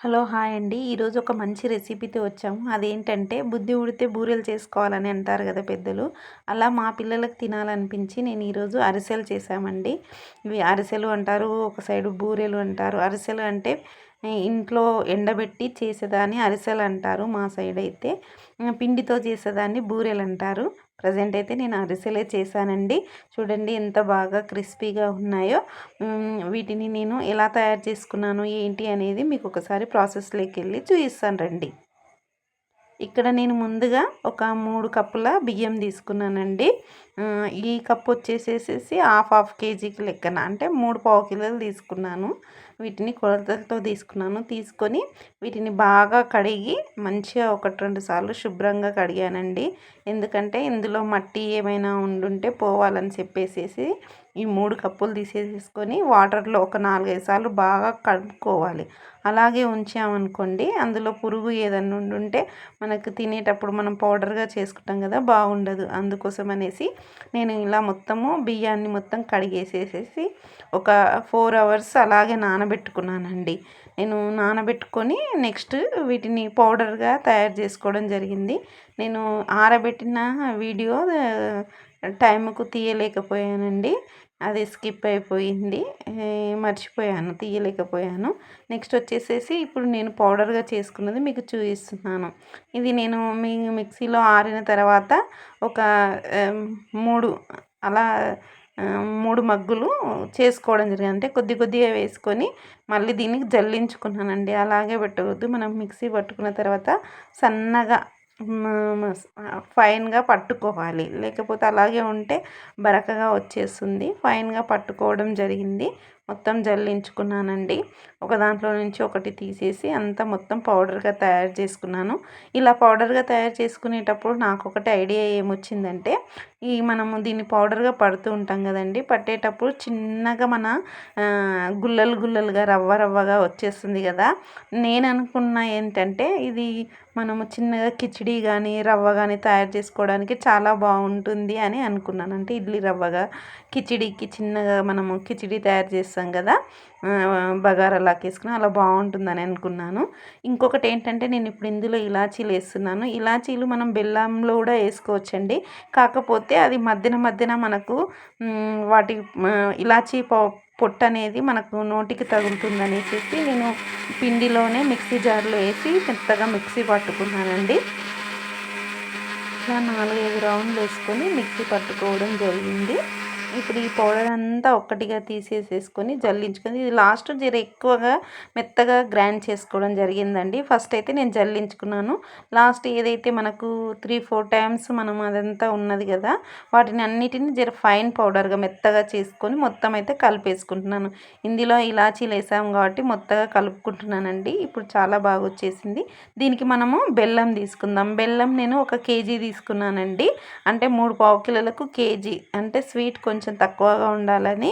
Hello hi అండి. ఈరోజు ఒక మంచి రెసిపీతో వచ్చాము. అదేంటంటే బుద్ధి ఉడితే బూరెలు చేసుకోవాలని అంటారు కదా పెద్దలు. అలా మా పిల్లలకు తినాలనిపించి నేను ఈరోజు అరిసెలు చేశామండి. ఇవి అరిసెలు అంటారు ఒక సైడు బూరెలు అంటారు. అరిసెలు అంటే ఇంట్లో ఎండబెట్టి చేసేదాన్ని అరిసెలు అంటారు మా సైడ్ అయితే. పిండితో చేసేదాన్ని బూరెలు అంటారు. ప్రజెంట్ అయితే నేను అరిసెలే చేశానండి. చూడండి ఎంత బాగా క్రిస్పీగా ఉన్నాయో. వీటిని నేను ఎలా తయారు చేసుకున్నాను ఏంటి అనేది మీకు ఒకసారి ప్రాసెస్లోకి వెళ్ళి చూపిస్తాను రండి. ఇక్కడ నేను ముందుగా ఒక మూడు కప్పుల బియ్యం తీసుకున్నానండి. ఈ కప్పు వచ్చేసేసి హాఫ్ హాఫ్ కేజీకి లెక్కన అంటే మూడు పావు కిలోలు తీసుకున్నాను. వీటిని కొలతలతో తీసుకున్నాను. తీసుకొని వీటిని బాగా కడిగి మంచిగా ఒకటి రెండు సార్లు శుభ్రంగా కడిగానండి. ఎందుకంటే ఇందులో మట్టి ఏమైనా ఉండుంటే పోవాలని చెప్పేసేసి ఈ మూడు కప్పులు తీసేసుకొని వాటర్లో ఒక నాలుగైదు సార్లు బాగా కడుక్కోవాలి. అలాగే ఉంచామనుకోండి అందులో పురుగు ఏదన్నా ఉంటే మనకు తినేటప్పుడు మనం పౌడర్గా చేసుకుంటాం కదా బాగుండదు. అందుకోసం అనేసి నేను ఇలా మొత్తము బియ్యాన్ని మొత్తం కడిగేసేసేసి ఒక ఫోర్ అవర్స్ అలాగే నానబెట్టుకున్నానండి. నేను నానబెట్టుకొని నెక్స్ట్ వీటిని పౌడర్గా తయారు చేసుకోవడం జరిగింది. నేను ఆరబెట్టిన వీడియో టైంకు తీయలేకపోయానండి. అది స్కిప్ అయిపోయింది. మర్చిపోయాను తీయలేకపోయాను. నెక్స్ట్ వచ్చేసేసి ఇప్పుడు నేను పౌడర్గా చేసుకున్నది మీకు చూపిస్తున్నాను. ఇది నేను మీ మిక్సీలో ఆరిన తర్వాత ఒక మూడు అలా మూడు మగ్గులు చేసుకోవడం జరిగింది. అంటే కొద్ది కొద్దిగా వేసుకొని మళ్ళీ దీనికి జల్లించుకున్నానండి. అలాగే పెట్టవద్దు. మనం మిక్సీ పట్టుకున్న తర్వాత సన్నగా ఫైన్గా పట్టుకోవాలి. లేకపోతే అలాగే ఉంటే బరకగా వచ్చేస్తుంది. ఫైన్గా పట్టుకోవడం జరిగింది. మొత్తం జల్లించుకున్నానండి. ఒక దాంట్లో నుంచి ఒకటి తీసేసి అంతా మొత్తం పౌడర్గా తయారు చేసుకున్నాను. ఇలా పౌడర్గా తయారు చేసుకునేటప్పుడు నాకు ఒకటి ఐడియా ఏమొచ్చిందంటే ఈ మనము దీన్ని పౌడర్గా పడుతూ ఉంటాం కదండి. పట్టేటప్పుడు చిన్నగా మన గుల్లలు గుల్లలుగా రవ్వ రవ్వగా వచ్చేస్తుంది కదా. నేను అనుకున్న ఏంటంటే ఇది మనము చిన్నగా కిచిడి కానీ రవ్వ కానీ తయారు చేసుకోవడానికి చాలా బాగుంటుంది అని అనుకున్నాను. అంటే ఇడ్లీ రవ్వగా కిచిడికి చిన్నగా మనము కిచిడి తయారు చేస్తాం కదా బగారాలాకి వేసుకుని అలా బాగుంటుందని అనుకున్నాను. ఇంకొకటి ఏంటంటే నేను ఇప్పుడు ఇందులో ఇలాచీలు వేస్తున్నాను. ఇలాచీలు మనం బెల్లంలో కూడా వేసుకోవచ్చండి. కాకపోతే అది మధ్యన మధ్యన మనకు వాటి ఇలాచీ పొట్టు అనేది మనకు నోటికి తగులుతుంది అనేసి నేను పిండిలోనే మిక్సీ జార్లో వేసి మెత్తగా మిక్సీ పట్టుకున్నానండి. ఇలా నాలుగైదు రౌండ్లు వేసుకొని మిక్సీ పట్టుకోవడం జరిగింది. ఇప్పుడు ఈ పౌడర్ అంతా ఒక్కటిగా తీసేసేసుకొని జల్లించుకొని ఇది లాస్ట్ జర ఎక్కువగా మెత్తగా గ్రైండ్ చేసుకోవడం జరిగిందండి. ఫస్ట్ అయితే నేను జల్లించుకున్నాను. లాస్ట్ ఏదైతే మనకు త్రీ ఫోర్ టైమ్స్ మనం అదంతా ఉన్నది కదా వాటిని అన్నిటిని జర ఫైన్ పౌడర్గా మెత్తగా చేసుకొని మొత్తం అయితే కలిపేసుకుంటున్నాను. ఇందులో ఇలాచీలు వేసాము కాబట్టి మొత్తగా కలుపుకుంటున్నానండి. ఇప్పుడు చాలా బాగా వచ్చేసింది. దీనికి మనము బెల్లం తీసుకుందాం. బెల్లం నేను ఒక కేజీ తీసుకున్నానండి. అంటే మూడు పావు కిలోలకు కేజీ. అంటే స్వీట్ కొంచెం కొంచెం తక్కువగా ఉండాలని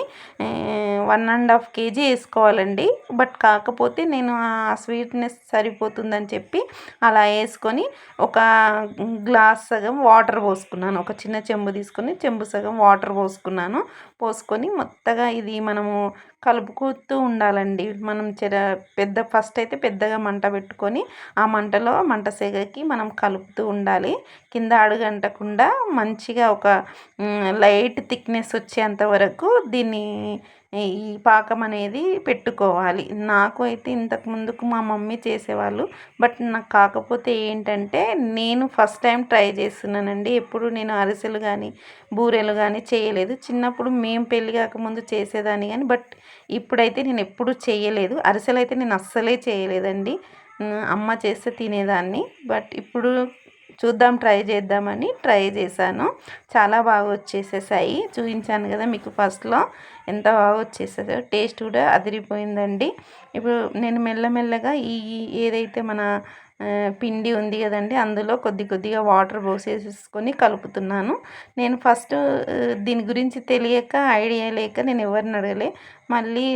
వన్ అండ్ హాఫ్ కేజీ వేసుకోవాలండి. బట్ కాకపోతే నేను ఆ స్వీట్నెస్ సరిపోతుందని చెప్పి అలా వేసుకొని ఒక గ్లాస్ సగం వాటర్ పోసుకున్నాను. ఒక చిన్న చెంబు తీసుకొని చెంబు సగం వాటర్ పోసుకున్నాను. పోసుకొని మొత్తగా ఇది మనము కలుపుకుంటూ ఉండాలండి. మనం చెర పెద్ద ఫస్ట్ అయితే పెద్దగా మంట పెట్టుకొని ఆ మంటలో మంట సెగకి మనం కలుపుతూ ఉండాలి. కింద అడుగంటకుండా మంచిగా ఒక లైట్ థిక్నెస్ వచ్చేంత వరకు దీన్ని ఈ పాకం అనేది పెట్టుకోవాలి. నాకు అయితే ఇంతకు ముందుకు మా మమ్మీ చేసేవాళ్ళు. బట్ నాకు కాకపోతే ఏంటంటే నేను ఫస్ట్ టైం ట్రై చేస్తున్నానండి. ఎప్పుడు నేను అరిసెలు కానీ బూరెలు కానీ చేయలేదు. చిన్నప్పుడు మేము పెళ్ళి కాకముందు చేసేదాన్ని కానీ బట్ ఇప్పుడైతే నేను ఎప్పుడు చేయలేదు. అరిసెలు అయితే నేను అస్సలే చేయలేదండి. అమ్మ చేస్తే తినేదాన్ని. బట్ ఇప్పుడు చూద్దాం ట్రై చేద్దామని ట్రై చేశాను. చాలా బాగా వచ్చేసేసాయి. చూపించాను కదా మీకు ఫస్ట్లో ఎంత బాగా వచ్చేసాయో టేస్ట్ కూడా అదిరిపోయిందండి. ఇప్పుడు నేను మెల్లమెల్లగా ఈ ఏదైతే మన పిండి ఉంది కదండి అందులో కొద్ది కొద్దిగా వాటర్ పోసేసుకొని కలుపుతున్నాను. నేను ఫస్ట్ దీని గురించి తెలియక ఐడియా లేక నేను ఎవరిని అడగలే. మళ్ళీ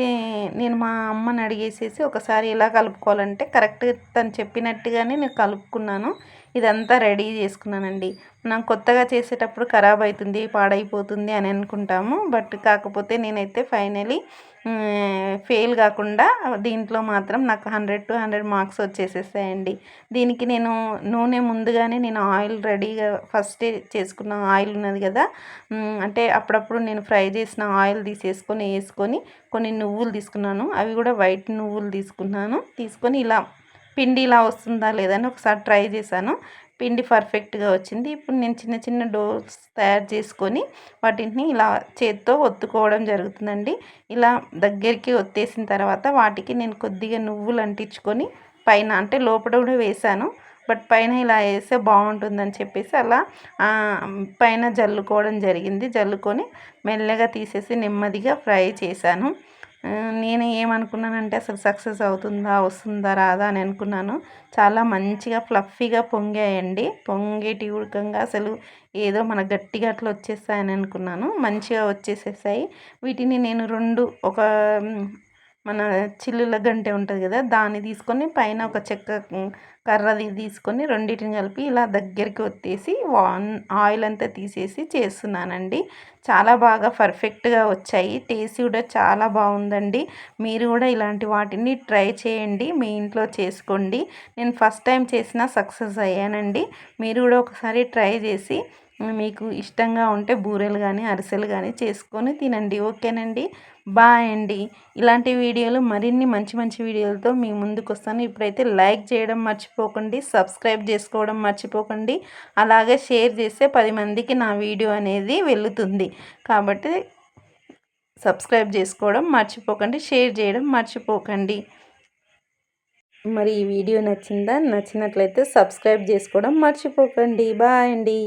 నేను మా అమ్మని అడిగేసేసి ఒకసారి ఎలా కలుపుకోవాలంటే కరెక్ట్గా తను చెప్పినట్టుగానే నేను కలుపుకున్నాను. ఇదంతా రెడీ చేసుకున్నానండి. మనం కొత్తగా చేసేటప్పుడు ఖరాబ్ అవుతుంది పాడైపోతుంది అని అనుకుంటాము. బట్ కాకపోతే నేనైతే ఫైనలీ ఫెయిల్ కాకుండా దీంట్లో మాత్రం నాకు హండ్రెడ్ టు హండ్రెడ్ మార్క్స్ వచ్చేసేసాయండి. దీనికి నేను నూనె ముందుగానే నేను ఆయిల్ రెడీగా ఫస్టే చేసుకున్న ఆయిల్ ఉన్నది కదా అంటే అప్పుడప్పుడు నేను ఫ్రై చేసిన ఆయిల్ తీసేసుకొని వేసుకొని కొన్ని నువ్వులు తీసుకున్నాను. అవి కూడా వైట్ నువ్వులు తీసుకున్నాను. తీసుకొని ఇలా పిండి ఇలా వస్తుందా లేదని ఒకసారి ట్రై చేశాను. పిండి పర్ఫెక్ట్గా వచ్చింది. ఇప్పుడు నేను చిన్న చిన్న డోర్స్ తయారు చేసుకొని వాటిని ఇలా చేత్తో ఒత్తుకోవడం జరుగుతుందండి. ఇలా దగ్గరికి ఒత్తేసిన తర్వాత వాటికి నేను కొద్దిగా నువ్వులు అంటించుకొని పైన అంటే లోపల కూడా వేసాను బట్ పైన ఇలా వేస్తే బాగుంటుందని చెప్పేసి అలా పైన జల్లుకోవడం జరిగింది. జల్లుకొని మెల్లగా తీసేసి నెమ్మదిగా ఫ్రై చేశాను. నేను ఏమనుకున్నానంటే అసలు సక్సెస్ అవుతుందా వస్తుందా రాదా అని అనుకున్నాను. చాలా మంచిగా ఫ్లఫీగా పొంగాయండి. పొంగేటి ఉడకంగా అసలు ఏదో మన గట్టిగా అట్లా వచ్చేస్తాయని అనుకున్నాను. మంచిగా వచ్చేసేసాయి. వీటిని నేను రెండు ఒక మన చిల్లుల గంటె ఉంటుంది కదా దాన్ని తీసుకొని పైన ఒక చెక్క కర్రది తీసుకొని రెండింటిని కలిపి ఇలా దగ్గరికి ఒత్తేసి ఆయిల్ అంతా తీసేసి చేస్తున్నానండి. చాలా బాగా పర్ఫెక్ట్గా వచ్చాయి. టేస్ట్ కూడా చాలా బాగుందండి. మీరు కూడా ఇలాంటి వాటిని ట్రై చేయండి. మీ ఇంట్లో చేసుకోండి. నేను ఫస్ట్ టైం చేసిన సక్సెస్ అయ్యానండి. మీరు కూడా ఒకసారి ట్రై చేసి మీకు ఇష్టంగా ఉంటే బూరెలు కానీ అరిసెలు కానీ చేసుకొని తినండి. ఓకేనండి? బాయ్ అండి. ఇలాంటి వీడియోలు మరిన్ని మంచి మంచి వీడియోలతో మీ ముందుకు వస్తాను. ఇప్పుడైతే లైక్ చేయడం మర్చిపోకండి సబ్స్క్రైబ్ చేసుకోవడం మర్చిపోకండి. అలాగే షేర్ చేస్తే పది మందికి నా వీడియో అనేది వెళుతుంది. కాబట్టి సబ్స్క్రైబ్ చేసుకోవడం మర్చిపోకండి షేర్ చేయడం మర్చిపోకండి. మరి ఈ వీడియో నచ్చిందా? నచ్చినట్లయితే సబ్స్క్రైబ్ చేసుకోవడం మర్చిపోకండి. బాయ్ అండి.